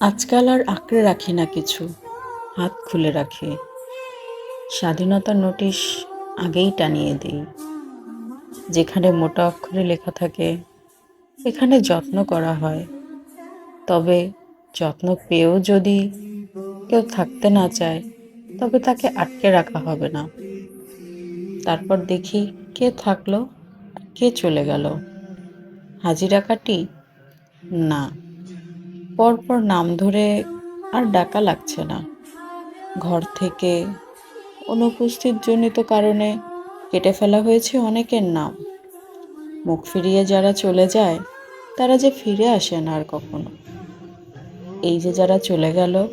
আজকাল আর আঁকড়ে রাখি না কিছু, হাত খুলে রাখি। স্বাধীনতার নোটিশ আগেই টানিয়ে দিই। যেখানে মোটা অক্ষরে লেখা থাকে, এখানে যত্ন করা হয়। তবে যত্ন পেয়েও যদি কেউ থাকতে না চায়, তবে তাকে আটকে রাখা হবে না। তারপর দেখি কে থাকল, কে চলে গেল। হাজিরা কাটি? না। পরপর নাম ধরে আর ডাকা লাগছে না। ঘর থেকে অনুপস্থিত জনিত কারণে কেটে ফেলা হয়েছে অনেকের নাম। মুখ ফিরিয়ে যারা চলে যায়, তারা যে ফিরে আসে না আর কখনো। এই যে যারা চলে গেল,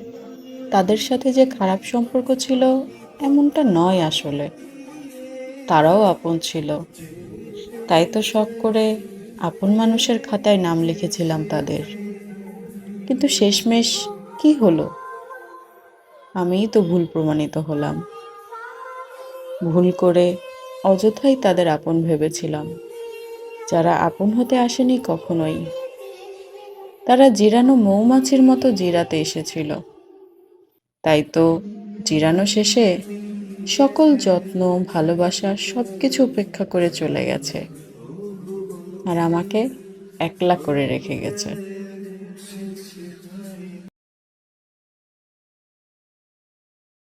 তাদের সাথে যে খারাপ সম্পর্ক ছিল, এমনটা নয় আসলে। তারাও আপন ছিল। তাই তো শখ করে আপন মানুষের খাতায় নাম লিখেছিলাম তাদের। কিন্তু শেষমেশ কি হলো? আমিই তো ভুল প্রমাণিত হলাম। ভুল করে অযথাই তাদের আপন ভেবেছিলাম। যারা আপন হতে আসেনি কখনোই। তারা জিরানো মৌমাছির মতো জিরাতে এসেছিল। তাই তো জিরানো শেষে সকল যত্ন, ভালোবাসা সব কিছু উপেক্ষা করে চলে গেছে। আর আমাকে একলা করে রেখে গেছে।